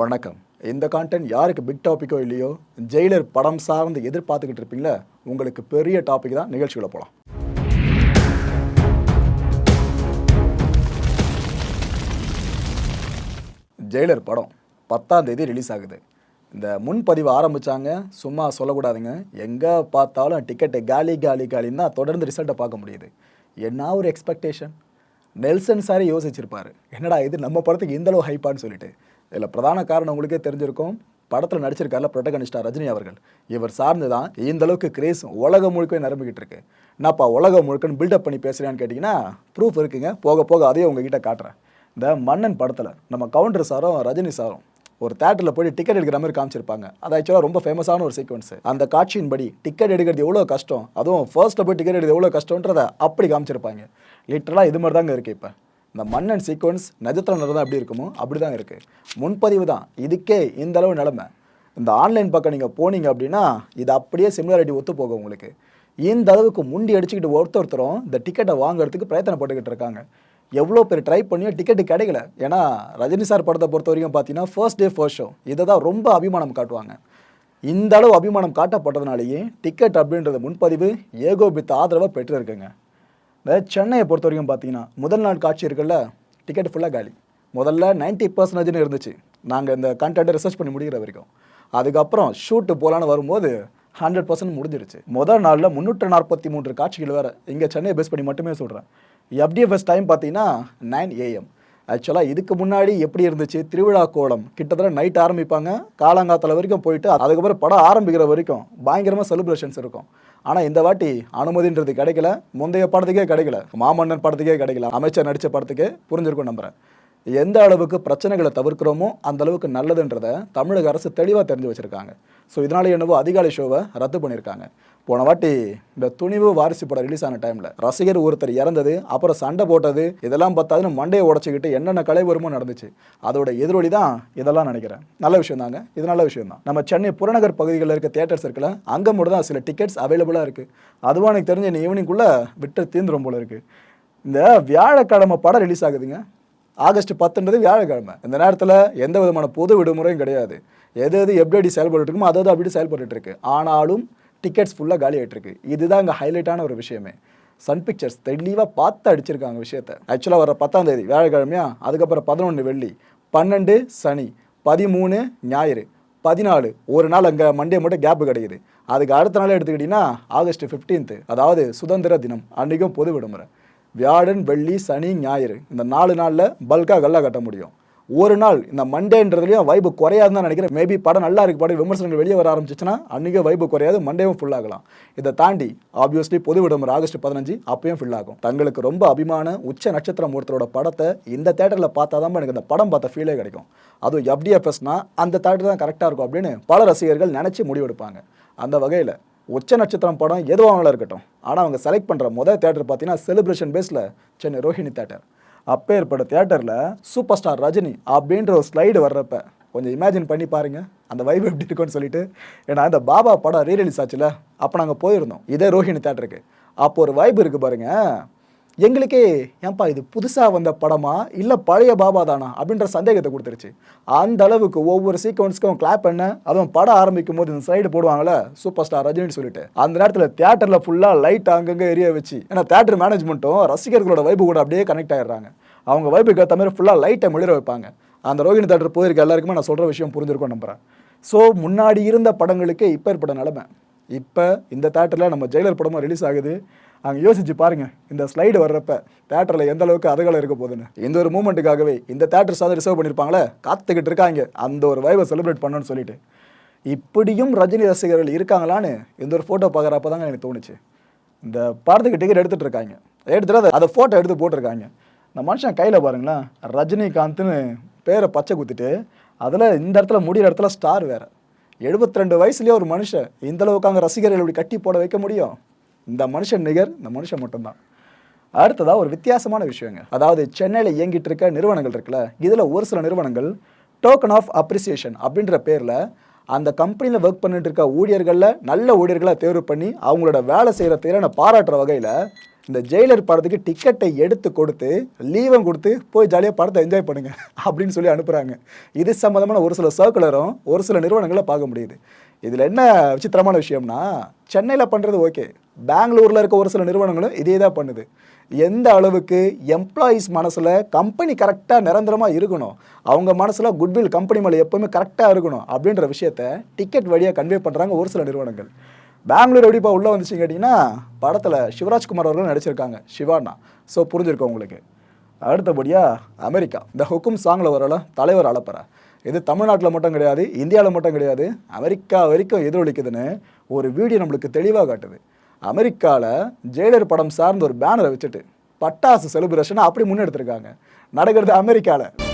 வணக்கம். இந்த கான்டென்ட் யாருக்கு பிக் டாப்பிக்கோ இல்லையோ ஜெயிலர் படம் சார்ந்து எதிர்பார்த்துக்கிட்டு இருப்பீங்களா உங்களுக்கு பெரிய டாபிக் தான் நிகழ்ச்சிகளை போகலாம் ஜெயிலர் படம் பத்தாம் தேதி ரிலீஸ் ஆகுது. இந்த முன்பதிவு ஆரம்பிச்சாங்க சும்மா சொல்லக்கூடாதுங்க. எங்கே பார்த்தாலும் டிக்கெட்டு காலி காலி காலின்னு தான் தொடர்ந்து ரிசல்ட்டை பார்க்க முடியுது. என்ன ஒரு எக்ஸ்பெக்டேஷன் நெல்சன் சாரே யோசிச்சிருப்பாரு. என்னடா இது நம்ம படத்துக்கு இந்தளவு ஹைப்பான்னு சொல்லிட்டு. இதில் பிரதான காரணம் உங்களுக்கே தெரிஞ்சிருக்கும். படத்தில் நடிச்சிருக்காருல புரொட்டகனிஸ்டா ரஜினி அவர்கள். இவர் சார்ந்து தான் இந்த அளவுக்கு கிரேஸ் உலகம் முழுக்க நிரம்பிக்கிட்டு இருக்கு. என்னப்பா உலகம் முழுக்கன்னு பில்டப் பண்ணி பேசுகிறேன்னு கேட்டிங்கன்னா ப்ரூஃப் இருக்குங்க. போக போக அதையே உங்ககிட்ட காட்டுறேன். இந்த மன்னன் படத்தில் நம்ம கவுண்டர் சாரும் ரஜினி சாரும் ஒரு தேட்டரில் போய் டிக்கெட் எடுக்கிற மாதிரி காமிச்சிருப்பாங்க. அது ஆக்சுவலாக ரொம்ப ஃபேமஸான ஒரு சீக்வன்ஸ் அந்த காட்சியின்படி டிக்கெட் எடுக்கிறது எவ்வளோ கஷ்டம்? அதுவும் ஃபர்ஸ்ட்டில் போய் டிக்கெட் எடுக்கிறது எவ்வளோ கஷ்டன்றதை அப்படி காமிச்சிருப்பாங்க. லிட்டரலாக இது மாதிரி தாங்க இருக்குது இப்போ. இந்த மன்னன் சீக்வன்ஸ் நிஜத்தில் நடந்தால் எப்படி இருக்குமோ அப்படி தான் இருக்குது முன்பதிவு தான். இதுக்கே இந்த அளவு நிலமை. இந்த ஆன்லைன் பக்கம் நீங்கள் போனீங்க அப்படின்னா இது அப்படியே சிமிலாரிட்டி ஒத்து போகும் உங்களுக்கு. இந்த அளவுக்கு முண்டி அடிச்சுக்கிட்டு ஒருத்தர் ஒருத்தரும் இந்த டிக்கெட்டை வாங்குறதுக்கு பிரயத்தனப்பட்டுக்கிட்டு இருக்காங்க. எவ்வளோ பேர் ட்ரை பண்ணியும் டிக்கெட்டு கிடைக்கல. ஏன்னா ரஜினி சார் படத்தை பொறுத்த வரைக்கும் பார்த்தீங்கன்னா ஃபர்ஸ்ட் டே ஃபர்ஸ்ட் ஷோ இதை தான் ரொம்ப அபிமானம் காட்டுவாங்க. இந்த அளவு அபிமானம் காட்டப்பட்டதுனாலேயே டிக்கெட் அப்படின்றது முன்பதிவு ஏகோபித்த ஆதரவை பெற்றிருக்குங்க. அதாவது சென்னையை பொறுத்த வரைக்கும் பார்த்தீங்கன்னா முதல் நாள் காட்சி இருக்குல்ல டிக்கெட் ஃபுல்லாக காலி. முதல்ல 90% பர்சன்டேஜ்னு இருந்துச்சு. நாங்கள் இந்த கண்டென்ட்டை ரிசர்ச் பண்ணி முடிகிற வரைக்கும். அதுக்கப்புறம் ஷூட்டு போகலான்னு வரும்போது ஹண்ட்ரட் பர்சன்ட் முடிஞ்சிருச்சு. முதல் நாளில் முந்நூற்று நாற்பத்தி மூன்று காட்சிகள் வேறு இங்கே சென்னையை பேஸ் பண்ணி மட்டுமே சொல்கிறேன் எஃப்டிஎஃப்எஸ் டைம் பார்த்தீங்கன்னா நைன் ஏஎம் ஆக்சுவலாக இதுக்கு முன்னாடி எப்படி இருந்துச்சு? திருவிழா கோலம். கிட்டத்தட்ட நைட் ஆரம்பிப்பாங்க. காலங்காத்தில் வரைக்கும் போயிட்டு அதுக்கப்புறம் படம் ஆரம்பிக்கிற வரைக்கும் பயங்கரமாக செலிப்ரேஷன்ஸ் இருக்கும். ஆனால் இந்த வாட்டி அனுமதின்றது கிடைக்கல. முந்தைய படத்துக்கே கிடைக்கல. மாமன்னன் படத்துக்கே கிடைக்கல. அமைச்சர் நடித்த படத்துக்கே புரிஞ்சிருக்கும் நம்புறேன். எந்த அளவுக்கு பிரச்சனைகளை தவிர்க்கிறோமோ அந்த அளவுக்கு நல்லதுன்றதை தமிழக அரசு தெளிவாக தெரிஞ்சு வச்சுருக்காங்க. ஸோ இதனால என்னவோ அதிகாலை ஷோவை ரத்து பண்ணியிருக்காங்க. போன வாட்டி இந்த துணிவு வாரிசு படம் ரிலீஸ் ஆன டைமில் ரசிகர் ஒருத்தர் இறந்தது அப்புறம் சண்டை போட்டது இதெல்லாம் பார்த்தாதுன்னு மண்டையை உடச்சிக்கிட்டு என்னென்ன கலைவரமும் நடந்துச்சு. அதோட எதிரொலி தான் இதெல்லாம் நினைக்கிறேன். நல்ல விஷயம் தாங்க. இது நல்ல விஷயம் தான். நம்ம சென்னை புறநகர் பகுதிகளில் இருக்க தியேட்டர்ஸ் இருக்குல்ல அங்கே மட்டும் தான் சில டிக்கெட்ஸ் அவைலபிளாக இருக்குது அதுவும் எனக்கு தெரிஞ்ச இந்த ஈவினிங்குள்ளே விட்டு தீந்துரும் போல இருக்குது இந்த வியாழக்கிழமை படம் ரிலீஸ் ஆகுதுங்க. ஆகஸ்ட் பத்துன்றது வியாழக்கிழமை. இந்த நேரத்தில் எந்த விதமான பொது விடுமுறையும் கிடையாது. எது எது எப்படி எப்படி செயல்பட்டு இருக்குமோ அது அது அப்படி செயல்பட்டு இருக்கு ஆனாலும் டிக்கெட்ஸ் ஃபுல்லாக காலி ஆயிட்டு இதுதான் இங்கே ஹைலைட்டான ஒரு விஷயமே. சன் பிக்சர்ஸ் தெளிவாக பார்த்து அடிச்சிருக்காங்க விஷயத்த. ஆக்சுவலாக வர பத்தாம் தேதி வியாழக்கிழமையா? அதுக்கப்புறம் பதினொன்று வெள்ளி பன்னெண்டு சனி பதிமூணு ஞாயிறு பதினாலு ஒரு நாள் அங்கே மண்டே மட்டும் கேப்பு கிடைக்குது. அதுக்கு அடுத்த நாள் எடுத்துக்கிட்டிங்கன்னா ஆகஸ்ட் 15th அதாவது சுதந்திர தினம் அன்றைக்கும் பொது விடுமுறை. வியாழன் வெள்ளி சனி ஞாயிறு. இந்த நாலு நாளில் பல்காக கல்லாக கட்ட முடியும். ஒரு நாள் இந்த மண்டேன்றதுலையும் வைப்பு குறையாதுன்னு தான் நினைக்கிறேன். மேபி படம் நல்லா இருக்கு படம் விமர்சனங்கள் வெளியே வர ஆரம்பிச்சிச்சுன்னா அன்றைக்கே வைப்பு குறையாது மண்டேவும் ஃபுல் ஆகலாம். இதை தாண்டி ஆப்வியஸ்லி பொது விடுமுறை ஆகஸ்ட் பதினஞ்சு அப்பயும் ஃபுல் ஆகும். தங்களுக்கு ரொம்ப அபிமான உச்ச நட்சத்திரம் ஒருத்தரோட படத்தை இந்த தேட்டரில் பார்த்தா தான் எனக்கு இந்த படம் பார்த்த ஃபீலே கிடைக்கும். அதுவும் எஃப்டிஎஃப்எஸ்னால் அந்த தேட்டர் தான் கரெக்டாக இருக்கும் அப்படின்னு பல ரசிகர்கள் நினச்சி முடிவெடுப்பாங்க. அந்த வகையில் உச்ச நட்சத்திரம் படம் எதுவாக இருக்கட்டும். ஆனால் அவங்க செலக்ட் பண்ணுற முதல் தேட்டர் பார்த்தீங்கன்னா செலிப்ரேஷன் பேஸில் சென்னை ரோஹிணி தேட்டர் அப்பேற்பட்ட தேட்டரில் சூப்பர் ஸ்டார் ரஜினி அப்படின்ற ஒரு ஸ்லைடு வர்றப்ப கொஞ்சம் இமேஜின் பண்ணி பாருங்கள் அந்த வைப் எப்படி இருக்கும்னு சொல்லிட்டு ஏன்னா இந்த பாபா படம் ரீரிலீஸ் ஆச்சுல அப்போ நாங்கள் போயிருந்தோம். இதே ரோஹிணி தேட்டருக்கு அப்போ ஒரு வைப் இருக்குது பாருங்கள் எங்களுக்கே ஏன்பா இது புதுசாக வந்த படமா? இல்லை பழைய பாபா தானா? அப்படின்ற சந்தேகத்தை கொடுத்துருச்சு. அந்த அளவுக்கு ஒவ்வொரு சீக்வன்ஸ்க்கும் கிளாப் பண்ண அதுவும் படம் ஆரம்பிக்கும் போது இந்த சைடு போடுவாங்களே சூப்பர் ஸ்டார் ரஜினின்னு சொல்லிட்டு. அந்த நேரத்தில் தேட்டரில் ஃபுல்லாக லைட் அங்கங்கே எரிய வச்சு ஏன்னா தேட்டர் மேனேஜ்மெண்ட்டும் ரசிகர்களோட வைப்பு கூட அப்படியே கனெக்ட் ஆகிடுறாங்க அவங்க வைப்புக்கு ஏற்ற மாதிரி ஃபுல்லாக லைட்டை மிளிர வைப்பாங்க. அந்த ரோகிணி தேட்டர் போயிருக்க எல்லாருக்குமே நான் சொல்கிற விஷயம் புரிஞ்சிருக்கோம் நம்புகிறேன் ஸோ முன்னாடி இருந்த படங்களுக்கு இப்போ ஏற்பட்ட நிலமை. இப்போ இந்த தேட்டரில் நம்ம ஜெயிலர் படமும் ரிலீஸ் ஆகுது. அங்கே யோசிச்சு பாருங்க இந்த ஸ்லைடு வர்றப்ப தேட்டரில் எந்த அளவுக்கு அதுகளை இருக்க போகுதுன்னு. இந்த ஒரு மூமெண்ட்டுக்காகவே இந்த தேட்டர் சார்ந்து ரிசர்வ் பண்ணியிருப்பாங்களே காத்துக்கிட்டு இருக்காங்க. அந்த ஒரு வைவை செலிப்ரேட் பண்ணணும்னு சொல்லிட்டு. இப்படியும் ரஜினி ரசிகர்கள் இருக்காங்களான்னு இந்த ஒரு ஃபோட்டோ பார்க்குறப்ப தாங்க எனக்கு தோணுச்சு. இந்த படத்துக்கு டிக்கெட் எடுத்துட்டு இருக்காங்க. எடுத்துகிட்டு அதை அதை ஃபோட்டோ எடுத்து போட்டிருக்காங்க. இந்த மனுஷன் கையில் பாருங்களேன் ரஜினிகாந்த்னு பேரை பச்சை குத்திட்டு அதில் இந்த இடத்துல முடிகிற இடத்துல ஸ்டார் வேறு. 72 ரெண்டு வயசுலேயே ஒரு மனுஷன் இந்த அளவுக்கு அங்கே ரசிகர்கள் இப்படி கட்டி போட வைக்க முடியும்? இந்த மனுஷன் நிகர் இந்த மனுஷன் மட்டும்தான். அடுத்ததாக ஒரு வித்தியாசமான விஷயங்க. அதாவது சென்னையில் இயங்கிட்டு இருக்க நிறுவனங்கள் இருக்குல்ல இதில் ஒரு சில நிறுவனங்கள் டோக்கன் ஆஃப் அப்ரிசியேஷன் அப்படின்ற பேரில் அந்த கம்பெனியில் ஒர்க் பண்ணிட்டு இருக்க ஊழியர்களில் நல்ல ஊழியர்களாக தேர்வு பண்ணி அவங்களோட வேலை செய்கிற திறனை பாராட்டுற வகையில் இந்த ஜெயிலர் படத்துக்கு டிக்கெட்டை எடுத்து கொடுத்து லீவும் கொடுத்து போய் ஜாலியாக படத்தை என்ஜாய் பண்ணுங்க அப்படின்னு சொல்லி அனுப்புகிறாங்க இது சம்மந்தமான ஒரு சில சர்க்குலரும் ஒரு சில நிறுவனங்களை பார்க்க முடியுது. இதில் என்ன விசித்திரமான விஷயம்னா சென்னையில் பண்ணுறது ஓகே. பெங்களூரில் இருக்க ஒரு சில நிறுவனங்களும் இதே தான் பண்ணுது. எந்த அளவுக்கு எம்ப்ளாயீஸ் மனசில் கம்பெனி கரெக்டாக நிரந்தரமாக இருக்கணும் அவங்க மனசில் குட்வில் கம்பெனி மேலே எப்போவுமே கரெக்டாக இருக்கணும் அப்படின்ற விஷயத்த டிக்கெட் வழியாக கன்வே பண்ணுறாங்க ஒரு சில நிறுவனங்கள். பெங்களூர் எப்படிப்பா உள்ளே வந்துச்சுன்னு கேட்டிங்கன்னா படத்தில் சிவராஜ்குமார் அவர்கள் நடிச்சிருக்காங்க சிவானா ஸோ புரிஞ்சிருக்கோம் உங்களுக்கு. அடுத்தபடியாக அமெரிக்கா. இந்த ஹுக்கும் சாங்கில் வரல தலைவர் அலப்பற இது தமிழ்நாட்டில் மட்டும் கிடையாது இந்தியாவில் மட்டும் கிடையாது அமெரிக்கா வரைக்கும் எதிரொலிக்குதுன்னு ஒரு வீடியோ நம்மளுக்கு தெளிவாக காட்டுது. அமெரிக்காவில் ஜெயிலர் படம் சார்ந்த ஒரு பேனரை வச்சுட்டு பட்டாசு செலிப்ரேஷனை அப்படி முன்னெடுத்திருக்காங்க. நடக்கிறது அமெரிக்காவில்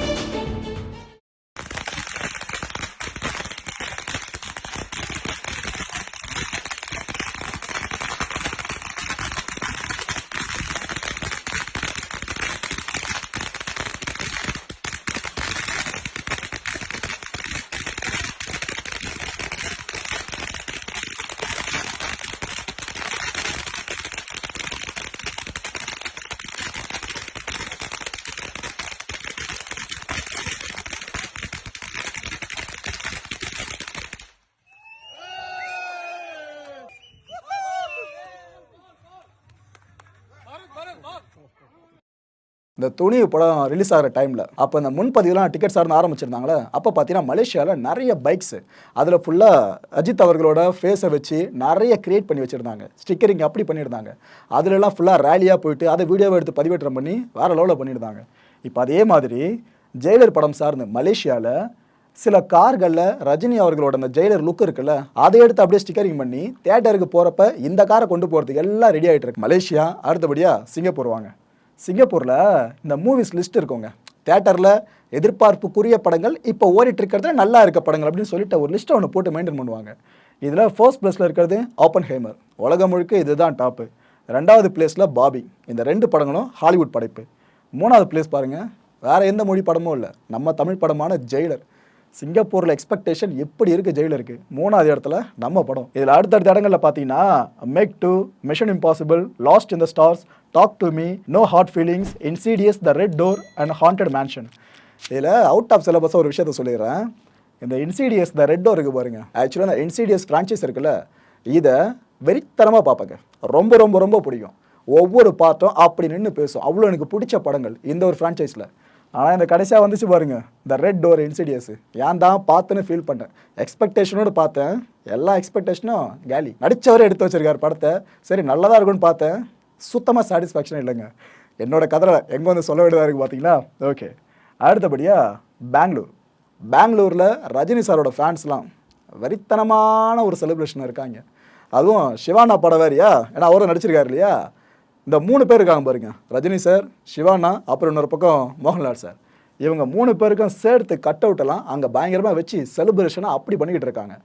இந்த துணி படம் ரிலீஸ் ஆகிற டைமில் அப்போ இந்த முன்பதிவுலாம் டிக்கெட் சார்ந்து ஆரம்பிச்சிருந்தாங்களே அப்போ பார்த்தீங்கன்னா மலேசியாவில் நிறைய பைக்ஸ் அதில் ஃபுல்லாக அஜித் அவர்களோட ஃபேஸை வச்சு நிறைய கிரியேட் பண்ணி வச்சுருந்தாங்க. ஸ்டிக்கரிங் அப்படி பண்ணியிருந்தாங்க அதுலலாம் ஃபுல்லாக ரேலியாக போயிட்டு அதை வீடியோவை எடுத்து பதிவேற்றம் பண்ணி வேறு லெவலில் பண்ணியிருந்தாங்க இப்போ அதே மாதிரி ஜெயிலர் படம் சார்ந்து மலேசியாவில் சில கார்களில் ரஜினி அவர்களோட அந்த ஜெயிலர் லுக் இருக்குல்ல அதை எடுத்து அப்படியே ஸ்டிக்கரிங் பண்ணி தேட்டருக்கு போகிறப்ப இந்த காரை கொண்டு போகிறதுக்கு எல்லாம் ரெடி ஆகிட்டு இருக்கு. மலேசியா அடுத்தபடியாக சிங்கப்பூர் வாங்க. சிங்கப்பூரில் இந்த மூவிஸ் லிஸ்ட் இருக்குங்க. தேட்டரில் எதிர்பார்ப்புக்குரிய படங்கள் இப்போ ஓடிட்டு இருக்கிறது நல்லா இருக்க படங்கள் அப்படின்னு சொல்லிட்டு ஒரு லிஸ்ட்டை ஒன்று போட்டு மெயின்டைன் பண்ணுவாங்க. இதில் ஃபர்ஸ்ட் ப்ளஸில் இருக்கிறது ஓப்பன் ஹேமர் உலகம் முழுக்க இதுதான் டாப்பு ரெண்டாவது பிளேஸில் பாபி. இந்த ரெண்டு படங்களும் ஹாலிவுட் படைப்பு. மூணாவது பிளேஸ் பாருங்கள் வேறு எந்த மொழி படமும் இல்லை. நம்ம தமிழ் படமான ஜெயிலர் சிங்கப்பூரில் எக்ஸ்பெக்டேஷன் எப்படி இருக்குது ஜெயிலருக்கு மூணாவது இடத்துல நம்ம படம். இதில் அடுத்தடுத்த இடங்களில் பார்த்தீங்கன்னா Meg two Mission Impossible Lost in the Stars Talk to Me No Hard Feelings Insidious the Red Door and Haunted Mansion இதில் அவுட் ஆஃப் சிலபஸாக ஒரு விஷயத்த சொல்லிடுறேன். இந்த இன்சீடியஸ் த ரெட் டோர் இருக்குது ஆக்சுவலாக இந்த இன்சீடியஸ் ஃப்ரான்ச்சைஸ் இருக்குல்ல இதை வெறித்தனமாக பார்ப்பேங்க. ரொம்ப ரொம்ப ரொம்ப பிடிக்கும். ஒவ்வொரு பாட்டும் அப்படி நின்று பேசும். அவ்வளோ எனக்கு பிடிச்ச படங்கள் இந்த ஒரு ஃப்ரான்ச்சைஸில் ஆனால் இந்த கடைசியாக வந்துச்சு பாருங்க. இந்த ரெட் டோர் இன்சிடியஸ் ஏன் தான் பார்த்துன்னு ஃபீல் பண்ணேன். எக்ஸ்பெக்டேஷனோடு பார்த்தேன். எல்லா எக்ஸ்பெக்டேஷனும் கேலி. நடித்தவரை எடுத்து வச்சிருக்கார் படத்தை. சரி நல்லதாக இருக்கும்னு பார்த்தேன். சுத்தமாக சாட்டிஸ்ஃபேக்ஷன் இல்லைங்க. என்னோட கதையில் எங்கே வந்து சொல்ல வேண்டியதாக இருக்குது பார்த்தீங்களா ஓகே அடுத்தபடியாக பெங்களூர். பெங்களூரில் ரஜினி சாரோட ஃபேன்ஸ்லாம் வரித்தனமான ஒரு செலிப்ரேஷன் இருக்காங்க. அதுவும் சிவானா படம் வேறியா? ஏன்னா அவரும் நடிச்சிருக்காரு இல்லையா? இந்த மூணு பேர் இருக்காங்க பாருங்க. ரஜினி சார் சிவானா அப்புறம் இன்னொரு பக்கம் மோகன்லால் சார் இவங்க மூணு பேருக்கும் சேர்த்து கட் அவுட்டெல்லாம் அங்கே பயங்கரமாக வச்சு செலிப்ரேஷனாக அப்படி பண்ணிக்கிட்டு இருக்காங்க.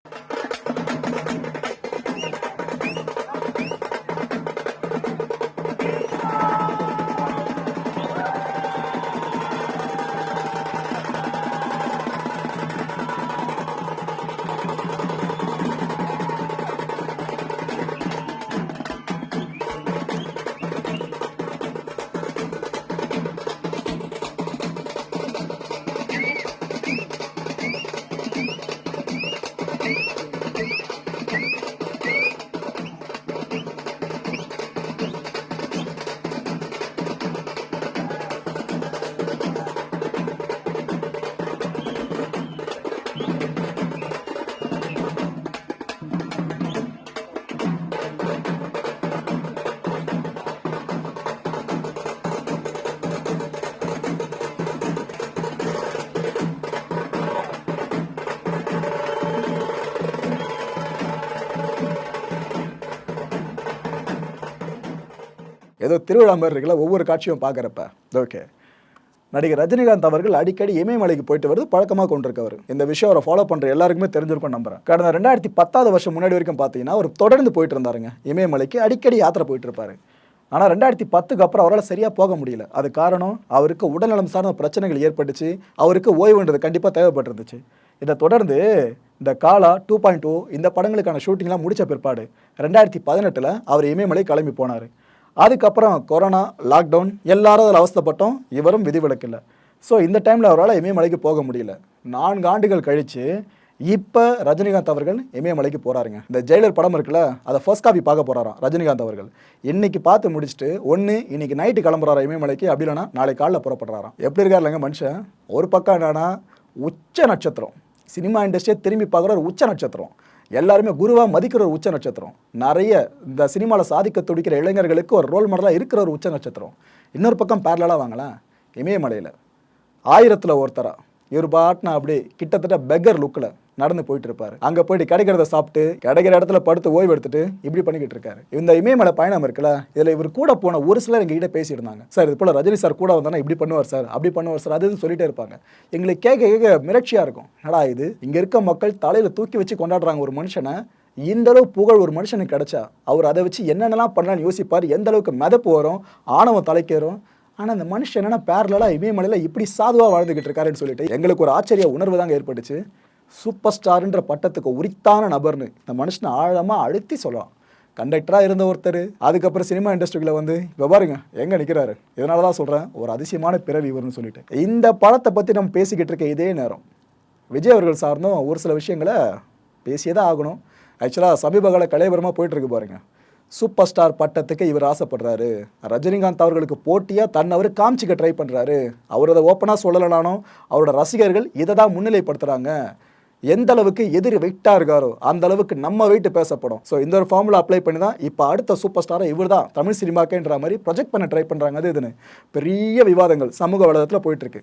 ஏதோ திருவிழா மாதிரி இருக்குல்ல ஒவ்வொரு காட்சியும் பார்க்குறப்ப. ஓகே நடிகர் ரஜினிகாந்த் அவர்கள் அடிக்கடி இமயமலைக்கு போயிட்டு வருது பழக்கமாக கொண்டிருக்கவர். இந்த விஷயம் அவரை ஃபாலோ பண்ணுற எல்லாருக்குமே தெரிஞ்சிருக்கும் நம்புறேன். கடந்த ரெண்டாயிரத்தி பத்தாவது வருஷம் முன்னாடி வரைக்கும் பார்த்தீங்கன்னா அவர் தொடர்ந்து போயிட்டு இருந்தாருங்க. இமயமலைக்கு அடிக்கடி யாத்திரை போயிட்டு இருப்பாரு. ஆனால் ரெண்டாயிரத்தி பத்துக்கு அப்புறம் அவரால் சரியாக போக முடியல. அது காரணம் அவருக்கு உடல்நலம் சார்ந்த பிரச்சனைகள் ஏற்பட்டுச்சு. அவருக்கு ஓய்வுன்றது கண்டிப்பாக தேவைப்பட்டிருந்துச்சு. இதை தொடர்ந்து இந்த காலா டூ பாயிண்ட் டூ இந்த படங்களுக்கான ஷூட்டிங்லாம் முடித்த பிற்பாடு ரெண்டாயிரத்தி பதினெட்டில் அவர் இமயமலை கிளம்பி போனார். அதுக்கப்புறம் கொரோனா லாக்டவுன் எல்லாரும் அதில் அவஸ்தப்பட்டோம். இவரும் விதிவிலக்கு ஸோ இந்த டைமில் அவரால் இமயமலைக்கு போக முடியல. நான்கு ஆண்டுகள் கழித்து இப்போ ரஜினிகாந்த் அவர்கள் இமயமலைக்கு போகிறாருங்க இந்த ஜெயிலர் படம் இருக்குல்ல அதை ஃபர்ஸ்ட் காப்பி பார்க்க போகிறாராம் ரஜினிகாந்த் அவர்கள். இன்னைக்கு பார்த்து முடிச்சுட்டு ஒன்று இன்னைக்கு நைட்டு கிளம்புறாரா இமயமலைக்கு அப்படி இல்லைனா நாளை காலைல புறப்படுறாராம். எப்படி இருக்கார் இல்லைங்க மனுஷன்? ஒரு பக்கம் என்னன்னா உச்ச நட்சத்திரம். சினிமா இண்டஸ்ட்ரியை திரும்பி பார்க்குற ஒரு உச்ச நட்சத்திரம். எல்லாருமே குருவாக மதிக்கிற ஒரு உச்ச நட்சத்திரம். நிறைய இந்த சினிமாவில் சாதிக்க துடிக்கிற இளைஞர்களுக்கு ஒரு ரோல் மாடலாக இருக்கிற ஒரு உச்ச நட்சத்திரம். இன்னொரு பக்கம் பேரலாக வாங்கலாம் இமயமலையில் ஆயிரத்தில் ஒருத்தராக இவர் பாட்னா அப்படி கிட்டத்தட்ட பெக்கர் லுக்கில் நடந்து போயிட்டு இருப்பாரு அங்கே போயிட்டு கிடைக்கிறத சாப்பிட்டு கிடைக்கிற இடத்துல படுத்து ஓய்வு எடுத்துட்டு இப்படி பண்ணிக்கிட்டு இருக்காரு. இந்த இமயமலை பயணம் இருக்குல்ல இதில் இவர் கூட போன ஒரு சிலர் எங்ககிட்ட பேசியிருந்தாங்க. சார் இது போல் ரஜினி சார் கூட வந்தானா இப்படி பண்ணுவார் சார் அப்படி பண்ணுவார் சார் அது சொல்லிட்டே இருப்பாங்க. எங்களுக்கு கேட்க கேட்க மிரட்சியாக இருக்கும். என்னடா இது? இங்கே இருக்க மக்கள் தலையில் தூக்கி வச்சு கொண்டாடுறாங்க ஒரு மனுஷனை. இந்த அளவு புகழ் ஒரு மனுஷனுக்கு கிடைச்சா அவர் அதை வச்சு என்னென்னலாம் பண்ணலான்னு யோசிப்பார். எந்த அளவுக்கு மிதப்பு வரும் ஆணவம் தலைக்கேறும். ஆனால் அந்த மனுஷன் என்னென்னா பேரலாக இமயமலையில் இப்படி சாதுவாக வாழ்ந்துகிட்டு இருக்காருன்னு சொல்லிட்டு எங்களுக்கு ஒரு ஆச்சரிய உணர்வு தாங்க ஏற்பட்டுச்சு. சூப்பர் ஸ்டார்ன்ற பட்டத்துக்கு உரித்தான நபர்னு இந்த மனுஷனை ஆழமாக அழுத்தி சொல்லலாம். கண்டக்டராக இருந்த ஒருத்தர் அதுக்கப்புறம் சினிமா இண்டஸ்ட்ரியில் வந்து இப்போ பாருங்க எங்கே நிற்கிறாரு இதனால தான் சொல்கிறேன் ஒரு அதிசயமான பிறவி இவர்னு சொல்லிட்டு. இந்த படத்தை பற்றி நம்ம பேசிக்கிட்டு இருக்க இதே நேரம். விஜய் அவர்கள் சார்ந்தும் ஒரு சில விஷயங்களை பேசியே தான் ஆகணும். ஆக்சுவலாக சமீபகால கலைபுரமாக கலைபரமாக பாருங்க. சூப்பர் ஸ்டார் பட்டத்துக்கு இவர் ஆசைப்படுறாரு. ரஜினிகாந்த் அவர்களுக்கு போட்டியாக தன்னை அவர் காமிச்சிக்க ட்ரை பண்ணுறாரு அவர் அதை ஓப்பனாக சொல்லலைனாலும் அவரோட ரசிகர்கள் இதை தான் முன்னிலைப்படுத்துகிறாங்க எந்த அளவுக்கு எதிரி வெயிட்டாக இருக்காரோ அந்த அளவுக்கு நம்ம வெயிட் பேசப்படும். ஸோ இந்த ஒரு ஃபார்முலா அப்ளை பண்ணி தான் இப்போ அடுத்த சூப்பர் ஸ்டாரை இவர் தான் தமிழ் சினிமாக்கேன்ற மாதிரி ப்ரொஜெக்ட் பண்ண ட்ரை பண்ணுறாங்க அது இதுன்னு பெரிய விவாதங்கள். சமூக வலைதளத்தில் போயிட்டுருக்கு.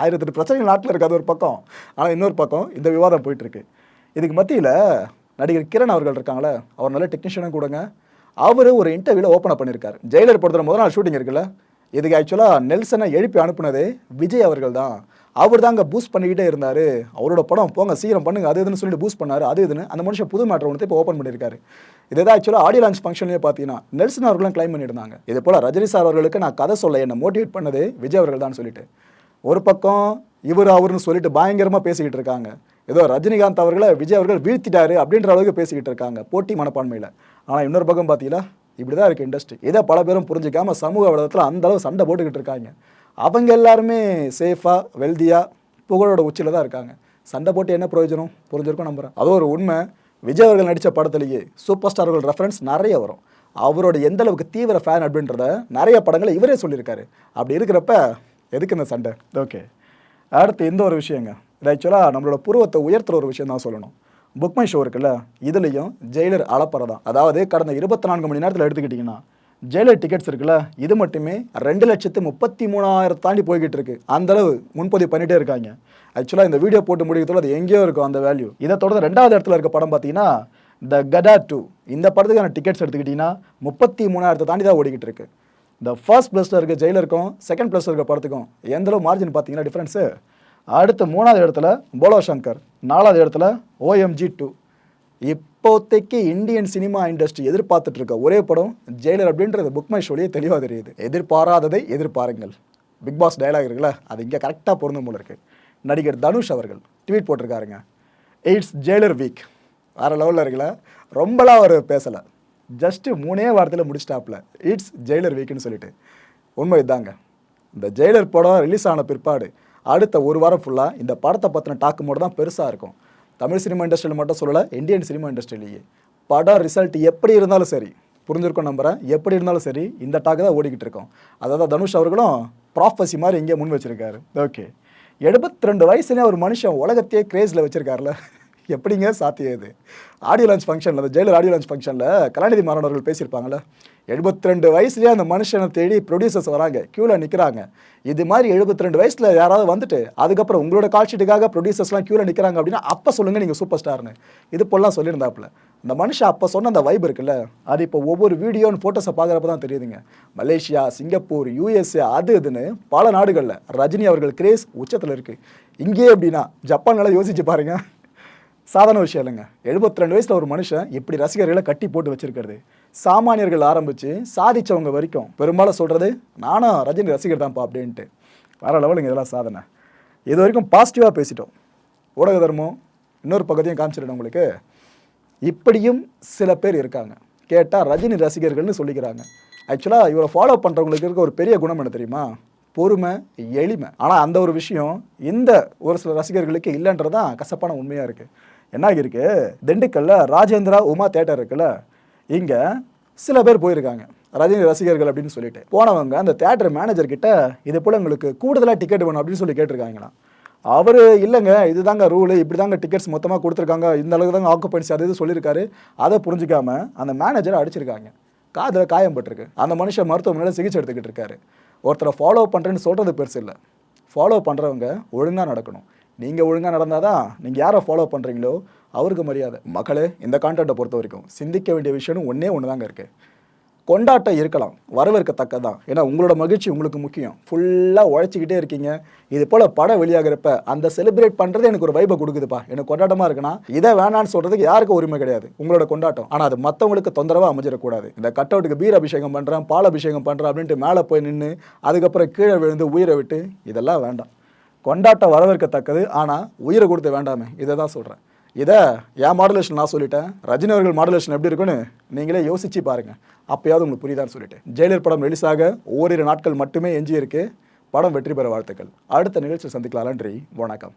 ஆயிரத்தெட்டு பிரச்சனைகள் நாட்டில் இருக்காது ஒரு பக்கம். ஆனால் இன்னொரு பக்கம் இந்த விவாதம் போயிட்டுருக்கு. இதுக்கு மத்தியில் நடிகர் கிரண் அவர்கள் இருக்காங்களே அவர் நல்ல டெக்னீஷியனும் கொடுங்க. அவர் ஒரு இன்டர்வியூவில் ஓப்பன் பண்ணியிருக்கார் ஜெயிலர் படத்தில் முதல் நாள் ஷூட்டிங் இருக்குல்ல இதுக்கு ஆக்சுவலாக நெல்சனை எழுப்பி அனுப்புனதே விஜய் அவர்கள் தான் அவர் தாங்க பூஸ்ட் பண்ணிக்கிட்டே இருந்தார். அவரோட படம் போங்க சீக்கிரம் பண்ணுங்க அது இதுன்னு சொல்லிட்டு பூஸ்ட் பண்ணார். அது இதுன்னு அந்த மனுஷன் புது மேட்ரு ஒன்று இப்போ ஓப்பன் பண்ணியிருக்காரு. இதை தான் ஆக்சுவலாக ஆடியோ லான்ச் ஃபங்க்ஷன்லேயே பார்த்தீங்கன்னா நெல்சன் அவர்களும் கிளைம் பண்ணியிருந்தாங்க. இதே போல் ரஜினி சார் அவர்களுக்கு நான் கதை சொல்ல என்னை மோட்டிவேட் பண்ணது விஜய் அவர்கள் தான் சொல்லிட்டு. ஒரு பக்கம் இவர் அவர்னு சொல்லிட்டு பயங்கரமாக பேசிக்கிட்டு இருக்காங்க. ஏதோ ரஜினிகாந்த் அவர்களை விஜய் அவர்கள் வீழ்த்திட்டாரு அப்படின்ற அளவுக்கு பேசிக்கிட்டு இருக்காங்க போட்டி மனப்பான்மையில். ஆனால் இன்னொரு பக்கம் பார்த்தீங்களா இப்படி தான் இருக்குது இண்டஸ்ட்ரி இதை பல பேரும் புரிஞ்சிக்காமல் சமூக வளத்தில் அந்த அளவு சண்டை போட்டுக்கிட்டு இருக்காங்க. அவங்க எல்லாருமே சேஃபாக வெல்தியாக புகழோட உச்சியில் தான் இருக்காங்க. சண்டை போட்டு என்ன பிரயோஜனம்? புரிஞ்சிருக்கும் நம்புறேன். அது ஒரு உண்மை. விஜய் அவர்கள் நடித்த படத்துலேயே சூப்பர் ஸ்டார்கள் ரெஃபரன்ஸ் நிறைய வரும். அவரோட எந்த அளவுக்கு தீவிர ஃபேன் அப்படின்றத நிறைய படங்களை இவரே சொல்லியிருக்காரு. அப்படி இருக்கிறப்ப எதுக்கு இந்த சண்டை? ஓகே அடுத்து இந்த ஒரு விஷயங்க. இது ஆக்சுவலாக நம்மளோட புருவத்தை உயர்த்துற ஒரு விஷயம் தான் சொல்லணும். புக்மை ஷோ இருக்குல்ல இதுலேயும் ஜெயிலர் அளப்பறை தான். அதாவது கடந்த இருபத்தி நான்கு மணி நேரத்தில் எடுத்துக்கிட்டிங்கன்னா ஜெயிலர் டிக்கெட்ஸ் இருக்குல்ல இது மட்டுமே ரெண்டு லட்சத்து முப்பத்தி மூணாயிரம் தாண்டி போய்கிட்டு இருக்கு. அந்த அளவு முன்பதிவு பண்ணிட்டே இருக்காங்க. ஆக்சுவலாக இந்த வீடியோ போட்டு முடிக்கிறதுல அது எங்கேயோ இருக்கும் அந்த வேல்யூ இதை தொடர்ந்து ரெண்டாவது இடத்துல இருக்க படம் பார்த்தீங்கன்னா த கடா டூ இந்த படத்துக்கான டிக்கெட்ஸ் எடுத்துக்கிட்டிங்கன்னா முப்பத்தி மூணாயிரத்தை தாண்டி தான் ஓடிக்கிட்டு இருக்கு. இந்த ஃபர்ஸ்ட் ப்ளஸில் இருக்க ஜெயிலருக்கும் செகண்ட் ப்ளஸில் இருக்க படத்துக்கும் எந்தளவு மார்ஜின் பார்த்தீங்கன்னா டிஃப்ரென்ஸு அடுத்து மூணாவது இடத்துல போலோ சங்கர் நாலாவது இடத்துல ஓஎம்ஜி டூ இப்போதைக்கு இந்தியன் சினிமா இண்டஸ்ட்ரி எதிர்பார்த்துட்டு இருக்க ஒரே படம் ஜெயிலர் அப்படின்றது புக்மை ஷோலியே தெளிவாக தெரியுது. எதிர்பாராததை எதிர்பாருங்கள். பிக் பாஸ் டைலாக் இருக்குல்ல அது இங்கே கரெக்டாக பொருந்தும் போல இருக்கு. நடிகர் தனுஷ் அவர்கள் ட்வீட் போட்டிருக்காருங்க. இட்ஸ் ஜெயிலர் வீக் வேறு லெவலில் இருக்குல்ல ரொம்பலாம் அவர் பேசலை. ஜஸ்ட்டு மூணே வாரத்தில் முடிச்சிட்டாப்ல இட்ஸ் ஜெயிலர் வீக்குன்னு சொல்லிட்டு. உண்மை இதாங்க. இந்த ஜெயிலர் படம் ரிலீஸ் ஆன பிற்பாடு அடுத்த ஒரு வாரம் ஃபுல்லாக இந்த படத்தை பற்றின டாக்கு மட்டும் தான் பெருசாக இருக்கும். தமிழ் சினிமா இண்டஸ்ட்ரியில் மட்டும் சொல்லலை இந்தியன் சினிமா இண்டஸ்ட்ரியிலேயே. படம் ரிசல்ட் எப்படி இருந்தாலும் சரி புரிஞ்சிருக்கும் நம்புகிறேன் எப்படி இருந்தாலும் சரி இந்த டாக்கு தான் ஓடிக்கிட்டு இருக்கோம். அதாவது தனுஷ் அவர்களும் ப்ராஃபஸி மாதிரி இங்கே முன் வச்சிருக்காரு. ஓகே எழுபத்தி ரெண்டு வயசுலேயே ஒரு மனுஷன் உலகத்தையே கிரேஸில் வச்சுருக்காருல்ல எப்படிங்க சாத்தியம் இது? ஆடியோ லான்ச் ஃபங்க்ஷனில் அந்த ஜெயிலர் ஆடியோ லான்ச் ஃபங்க்ஷனில் கலாநிதி மாணவர்கள் பேசியிருப்பாங்களே பேசியிருப்பாங்கல்ல? எழுபத்தி ரெண்டு வயசுலேயே அந்த மனுஷனை தேடி ப்ரொடியூசர்ஸ் வராங்க க்யூவில் நிற்கிறாங்க இது மாதிரி எழுபத்தி ரெண்டு வயசில் யாராவது வந்துட்டு அதுக்கப்புறம் உங்களோட கால்ஷீட்டுக்காக ப்ரொடியூசர்ஸ்லாம் க்யூவில் நிற்கிறாங்க அப்படின்னா அப்போ சொல்லுங்கள் நீங்கள் சூப்பர் ஸ்டார்னு இது போலாம் சொல்லியிருந்தாப்புல. இந்த மனுஷன் அப்போ சொன்ன அந்த வைப் இருக்குல்ல அது இப்போ ஒவ்வொரு வீடியோன்னு ஃபோட்டோஸை பார்க்குறப்ப தான் தெரியுதுங்க. மலேசியா சிங்கப்பூர் யூஎஸ்ஏ அது இதுன்னு பல நாடுகளில் ரஜினி அவர்கள் கிரேஸ் உச்சத்தில் இருக்குது இங்கேயே அப்படின்னா ஜப்பான்ல யோசிச்சு பாருங்கள் சாதாரண விஷயம் இல்லைங்க. எழுபத்தி ரெண்டு வயசில் ஒரு மனுஷன் இப்படி ரசிகர்களை கட்டி போட்டு வச்சிருக்கிறது. சாமானியர்கள் ஆரம்பித்து சாதித்தவங்க வரைக்கும் பெரும்பாலும் சொல்கிறது நானும் ரஜினி ரசிகர் தான்ப்பா அப்படின்ட்டு. வேற லெவலுங்க இதெல்லாம் சாதனை. இது வரைக்கும் பாசிட்டிவாக பேசிட்டோம். ஊடக தர்மம் இன்னொரு பக்கத்தையும் காமிச்சிடணும் உங்களுக்கு. இப்படியும் சில பேர் இருக்காங்க. கேட்டால் ரஜினி ரசிகர்கள்னு சொல்லிக்கிறாங்க. ஆக்சுவலாக இவரை ஃபாலோ பண்ணுறவங்களுக்கு இருக்க ஒரு பெரிய குணம் என்ன தெரியுமா? பொறுமை எளிமை. ஆனால் அந்த ஒரு விஷயம் இந்த ஒரு சில ரசிகர்களுக்கு இல்லைன்றது தான் கசப்பான உண்மையாக இருக்குது என்ன ஆகியிருக்கு? திண்டுக்கல்ல ராஜேந்திரா உமா தேட்டர் இருக்குல்ல இங்கே சில பேர் போயிருக்காங்க. ரஜினி ரசிகர்கள் அப்படின்னு சொல்லிட்டு. போனவங்க அந்த தேட்டர் மேனேஜர் கிட்ட இது போல் உங்களுக்கு கூடுதலாக டிக்கெட் வேணும் அப்படின்னு சொல்லி கேட்டிருக்காங்களாம். அவர் இல்லைங்க இதுதாங்க ரூலு இப்படி தாங்க டிக்கெட்ஸ் மொத்தமாக கொடுத்துருக்காங்க. இந்த அளவுக்கு தாங்க ஆக்குப்பன்சி அது இது சொல்லியிருக்காரு. அதை புரிஞ்சுக்காம அந்த மேனேஜரை அடிச்சிருக்காங்க. காதில் காயம் பட்டிருக்கு. அந்த மனுஷன் மருத்துவமனையில் சிகிச்சை எடுத்துக்கிட்டு இருக்காரு. ஒருத்தரை ஃபாலோ பண்ணுறேன்னு சொல்கிறது பெருசு இல்லை. ஃபாலோ பண்ணுறவங்க ஒழுங்காக நடக்கணும். நீங்கள் ஒழுங்காக நடந்தால் தான் நீங்கள் யாரை ஃபாலோ பண்ணுறீங்களோ அவருக்கு மரியாதை. மக்களே இந்த கான்டென்ட்டை பொறுத்த வரைக்கும் சிந்திக்க வேண்டிய விஷயம் ஒன்றே ஒன்று தாங்க இருக்குது கொண்டாட்டம் இருக்கலாம் வரவேற்கத்தக்க தான் ஏன்னா உங்களோட மகிழ்ச்சி உங்களுக்கு முக்கியம். ஃபுல்லாக உழைச்சிக்கிட்டே இருக்கீங்க. இது போல் படம் வெளியாகிறப்ப அந்த செலிப்ரேட் பண்ணுறது எனக்கு ஒரு வைபை கொடுக்குதுப்பா. எனக்கு கொண்டாட்டமாக இருக்குன்னா இதை வேணான்னு சொல்கிறதுக்கு யாருக்கும் உரிமை கிடையாது. உங்களோட கொண்டாட்டம். ஆனால் அது மற்றவங்களுக்கு தொந்தரவாக அமைஞ்சிடக்கூடாது. இந்த கட் அவுட்டுக்கு பீர் அபிஷேகம் பண்ணுறேன் பால் அபிஷேகம் பண்ணுறேன் அப்படின்ட்டு மேலே போய் நின்று அதுக்கப்புறம் கீழே விழுந்து உயிரை விட்டு இதெல்லாம் வேண்டாம். கொண்டாட்டம் வரவேற்கத்தக்கது. ஆனால் உயிரை கொடுத்து வேண்டாமே. இதை தான் சொல்கிறேன் இதை என் மாடுலேஷன் நான் சொல்லிட்டேன். ரஜினி அவர்கள் மாடுலேஷன் எப்படி இருக்குன்னு நீங்களே யோசிச்சு பாருங்க. அப்பயாவது உங்களுக்கு புரியுதான்னு சொல்லிட்டு. ஜெயிலர் படம் ரிலீஸாக ஓரிரு நாட்கள் மட்டுமே எஞ்சி இருக்கு படம் வெற்றி பெற வாழ்த்துக்கள். அடுத்த நிகழ்ச்சியில் சந்திக்கலாம் நன்றி வணக்கம்.